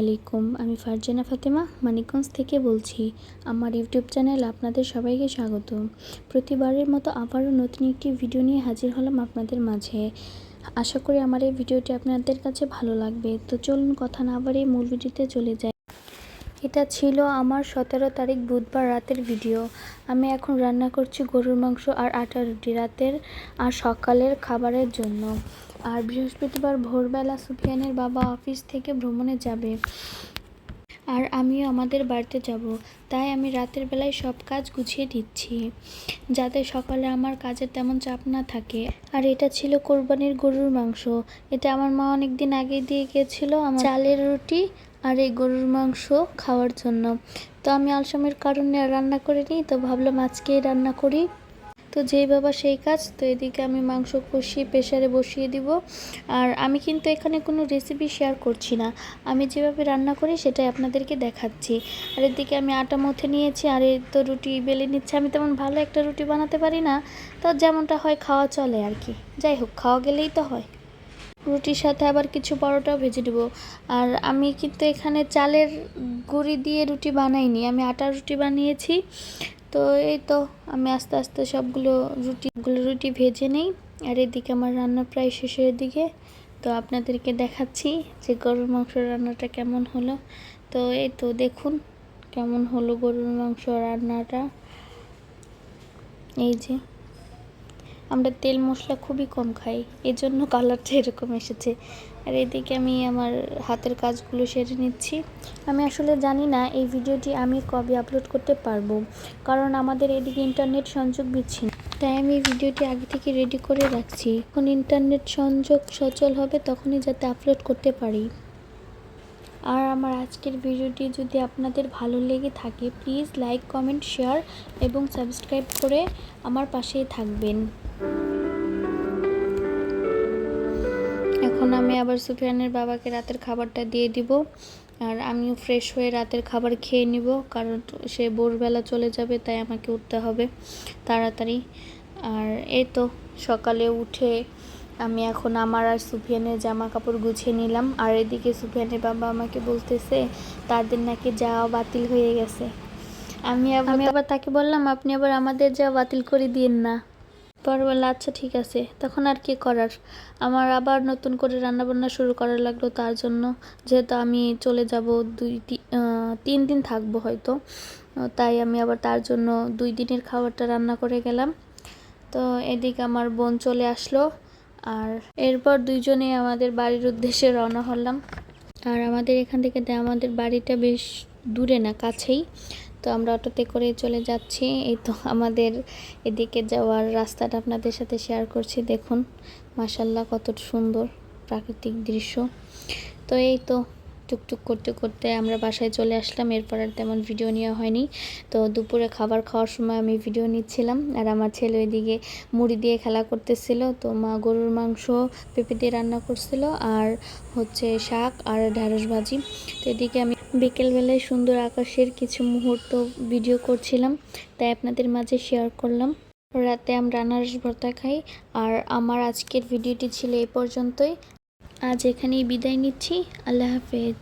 আলাইকুম, আমি ফারজানা ফাতেমা মানিকগঞ্জ থেকে বলছি। আমার ইউটিউব চ্যানেল আপনাদের সবাইকে স্বাগত। প্রতিবারের মতো আবারও নতুন একটি ভিডিও নিয়ে হাজির হলাম আপনাদের মাঝে। আশা করি আমার এই ভিডিওটি আপনাদের কাছে ভালো লাগবে। তো চলুন কথা না বাড়িয়ে মূল ভিডিওতে চলে যাই। এটা ছিল আমার সতেরো তারিখ বুধবার রাতের ভিডিও। আমি এখন রান্না করছি গরুর মাংস আর আটা রুটি রাতের আর সকালের খাবারের জন্য। আর বৃহস্পতিবার ভোরবেলা সুফিয়ানের বাবা অফিস থেকে ভ্রমণে যাবে। আর আমিও আমাদের বাড়িতে যাব। তাই আমি রাতের বেলায় সব কাজ গুছিয়ে দিচ্ছি, যাতে সকালে আমার কাজের তেমন চাপ না থাকে। আর এটা ছিল কোরবানির গরুর মাংস। এটা আমার মা অনেক দিন আগে দিয়ে গিয়েছিল আমার চালের রুটি আর এই গরুর মাংস খাওয়ার জন্য। তো আমি আলসামের কারণে রান্না করিনি, তো ভাবলাম আজকেই রান্না করি। তো যেই বাবা সেই কাজ, তো এদিকে আমি মাংস কষিয়ে প্রেশারে বসিয়ে দিব। আর আমি কিন্তু এখানে কোনো রেসিপি শেয়ার করছি না। আমি যেভাবে রান্না করি সেটাই আপনাদেরকে দেখাচ্ছি। আর এদিকে আমি আটা মথে নিয়েছি, আর এই তো রুটি বেলে নিচ্ছে। আমি তেমন ভালো একটা রুটি বানাতে পারি না, তো যেমনটা হয় খাওয়া চলে আর কি। যাই হোক, খাওয়া গেলেই তো হয়। রুটির সাথে আবার কিছু পরোটাও ভেজে দেবো। আর আমি কিন্তু এখানে চালের গুঁড়ি দিয়ে রুটি বানাইনি। আমি আটার রুটি বানিয়েছি। তো এই তো আমি আস্তে আস্তে সবগুলো রুটিগুলো রুটি ভেজে নিই। আর এদিকে আমার রান্না প্রায় শেষের দিকে। তো আপনাদেরকে দেখাচ্ছি যে গরুর মাংস রান্নাটা কেমন হলো। তো এই তো দেখুন কেমন হলো গরুর মাংস রান্নাটা। এই যে। আমরা তেল মশলা খুবই কম খাই এই জন্য কালারটা এরকম এসেছে। আর এদিকে আমি আমার হাতের কাজগুলো সেরে নিচ্ছি। আমি আসলে জানি না এই ভিডিওটি আমি কবে আপলোড করতে পারব, কারণ আমাদের এদিকে ইন্টারনেট সংযোগ বিচ্ছিন্ন। তাই আমি ভিডিওটি আগে থেকে রেডি করে রাখছি। যখন ইন্টারনেট সংযোগ সচল হবে, তখনই যাতে আপলোড করতে পারি। আর আমার আজকের ভিডিওটি যদি আপনাদের ভালো লেগে থাকে প্লিজ লাইক কমেন্ট শেয়ার এবং সাবস্ক্রাইব করে আমার পাশেই থাকবেন। এখন আমি আবার সুফিয়ানের বাবাকে রাতের খাবারটা দিয়ে দিব, আর আমিও ফ্রেশ হয়ে রাতের খাবার খেয়ে নিব, কারণ সে ভোরবেলা চলে যাবে, তাই আমাকে উঠতে হবে তাড়াতাড়ি। আর এই তো সকালে উঠে আমি এখন আমার আর সুফিয়ানের জামা কাপড় গুছিয়ে নিলাম, আর এদিকে সুফিয়ানের বাবা আমাকে বলতেছে, তাদের নাকি যাওয়া বাতিল হয়ে গেছে। আমি আমি আবার তাকে বললাম, আপনি আবার আমাদের যাওয়া বাতিল করে দিন না। পরে বলল আচ্ছা ঠিক আছে। তখন আর কি করার? আমার আবার নতুন করে রান্নাবান্না শুরু করা লাগল তার জন্য। যেহেতু আমি চলে যাব দুই তিন দিন থাকব হয়তো। তাই আমি আবার তার জন্য দুই দিনের খাবারটা রান্না করে গেলাম। তো এদিকে আমার বোন চলে আসলো। আর এরপর দুইজনে আমাদের বাড়ির উদ্দেশ্যে রওনা হলাম। আর আমাদের এখান থেকে আমাদের বাড়িটা বেশ দূরে না, কাছেই। তো আমরা অটোতে করে চলে যাচ্ছি। এই তো আমাদের এদিকে যাওয়ার রাস্তাটা আপনাদের সাথে শেয়ার করছি। দেখুন মাসাল্লাহ কত সুন্দর প্রাকৃতিক দৃশ্য। তো এই তো টুকটুক করতে করতে আমরা বাসায় চলে আসলাম। এরপর আর তেমন ভিডিও নেওয়া হয়নি। তো দুপুরে খাবার খাওয়ার সময় আমি ভিডিও নিচ্ছিলাম। আর আমার ছেলে ওইদিকে মুড়ি দিয়ে খেলা করতেছিল। তো মা গরুর মাংস, পেঁপে দিয়ে রান্না করছিল। আর হচ্ছে শাক আর ঢ্যাঁড়স ভাজি। তো এদিকে আমি বিকেলবেলায় সুন্দর আকাশের কিছু মুহূর্ত ভিডিও করছিলাম, তাই আপনাদের মাঝে শেয়ার করলাম। রাতে আমরা আনারস ভর্তা খাই, আর আমার আজকের ভিডিওটি ছিল এই পর্যন্তই। আজ এখানেই বিদায় নিচ্ছি, আল্লাহ হাফেজ।